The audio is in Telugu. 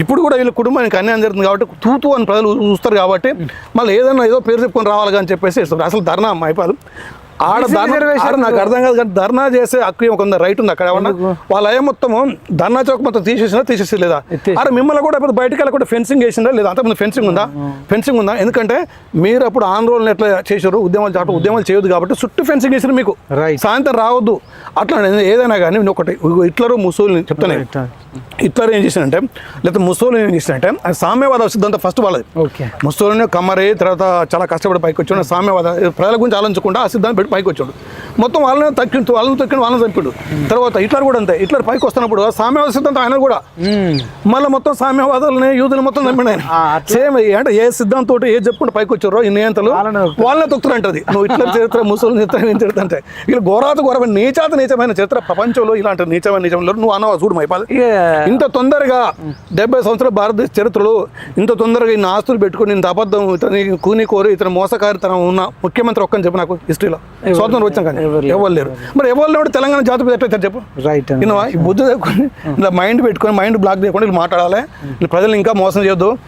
ఇప్పుడు కూడా వీళ్ళ కుటుంబానికి అన్యాయం జరుగుతుంది కాబట్టి తూతూ అని ప్రజలు చూస్తారు కాబట్టి మళ్ళీ ఏదైనా ఏదో పేరు చెప్పుకొని రావాలి అని చెప్పేసి ఇస్తారు. అసలు ధర్నా అయిపోదు ఆడ ధర్నా నాకు అర్థం కాదు కానీ ధర్నా చేసే హక్కు ఒక రైట్ ఉంది అక్కడ ఏమన్నా? వాళ్ళ అయ్యే మొత్తము ధర్నా చౌక్ మొత్తం తీసేసినా తీసేసి లేదా. అరే మిమ్మల్ని కూడా ఇప్పుడు బయటికి వెళ్ళకుండా ఫెన్సింగ్ వేసిందా లేదా? అంతకుముందు ఫెన్సింగ్ ఉందా? ఫెన్సింగ్ ఉందా? ఎందుకంటే మీరు అప్పుడు ఆందోళన ఎట్లా చేశారు? ఉద్యమాలు చాటు ఉద్యమాలు చేయొద్దు కాబట్టి చుట్టూ ఫెన్సింగ్ వేసారు మీకు. సాయంత్రం రావద్దు. అట్లా నేను ఏదైనా కానీ నేను ఒకటి హిట్లరు ముసోలిని చెప్తాను. హిట్లర్ ఏం చేశానంటే లేకపోతే ముసోలిని ఏం చేశానంటే సామ్యవాద సిద్ధాంతం ఫస్ట్ వాళ్ళది. ఓకే. ముస్తోలిని కమ్మరి తర్వాత చాలా కష్టపడి పైకి వచ్చాడు సామ్యవాద ప్రజల గురించి ఆలోచించకుండా ఆ సిద్ధాంతం పెట్టి పైకి వచ్చాడు మొత్తం వాళ్ళని తక్కి వాళ్ళని తక్కిన వాళ్ళని చంపాడు తర్వాత హిట్లర్ కూడా అంతే. హిట్లర్ పైకి వస్తున్నప్పుడు ఆ సామ్యవాద సిద్ధాంతం ఆయన కూడా. మళ్ళీ మొత్తం సామ్యవాదాలని యూదుని మొత్తం చంపాడు ఆయన. సేమ్ అంటే ఏ సిద్ధాంతం తోటి ఏ చెప్పుకుంటే పైకి వచ్చారో ఈ నియంతలు వాళ్ళని తొక్కుతారు. వాళ్ళనే తొక్కుతారంటది నువ్వు హిట్లర్ చరిత్ర ముసలి చరిత్ర ఏం చరిత్ర అంటే వీళ్ళు ఘోరాత ఘోరమైన నీచాత నీచమైన చరిత్ర ప్రపంచంలో ఇలాంటి నీచమైన నీచమైన నువ్వు అనవా చూడు మైపాలి ఇంత తొందరగా డెబ్బై సంవత్సరాల భారతదేశ చరిత్రలో ఇంత తొందరగా ఇన్ని ఆస్తులు పెట్టుకుని ఇంత అబద్ధం ఇతని కూని కోరి ఇతని మోసకారితనం ఉన్న ముఖ్యమంత్రి ఒక్కని చెప్పు నాకు హిస్టరీలో స్వాతంత్రం వచ్చాం కానీ ఎవరు లేరు. మరి ఎవరు లేడు తెలంగాణ జాతి ఎట్లా చెప్పు? రైట్ ఈ బుద్ధి ఇలా మైండ్ పెట్టుకొని మైండ్ బ్లాక్ చేయకుండా వీళ్ళు మాట్లాడాలి. ప్రజలు ఇంకా మోసం చేయొద్దు.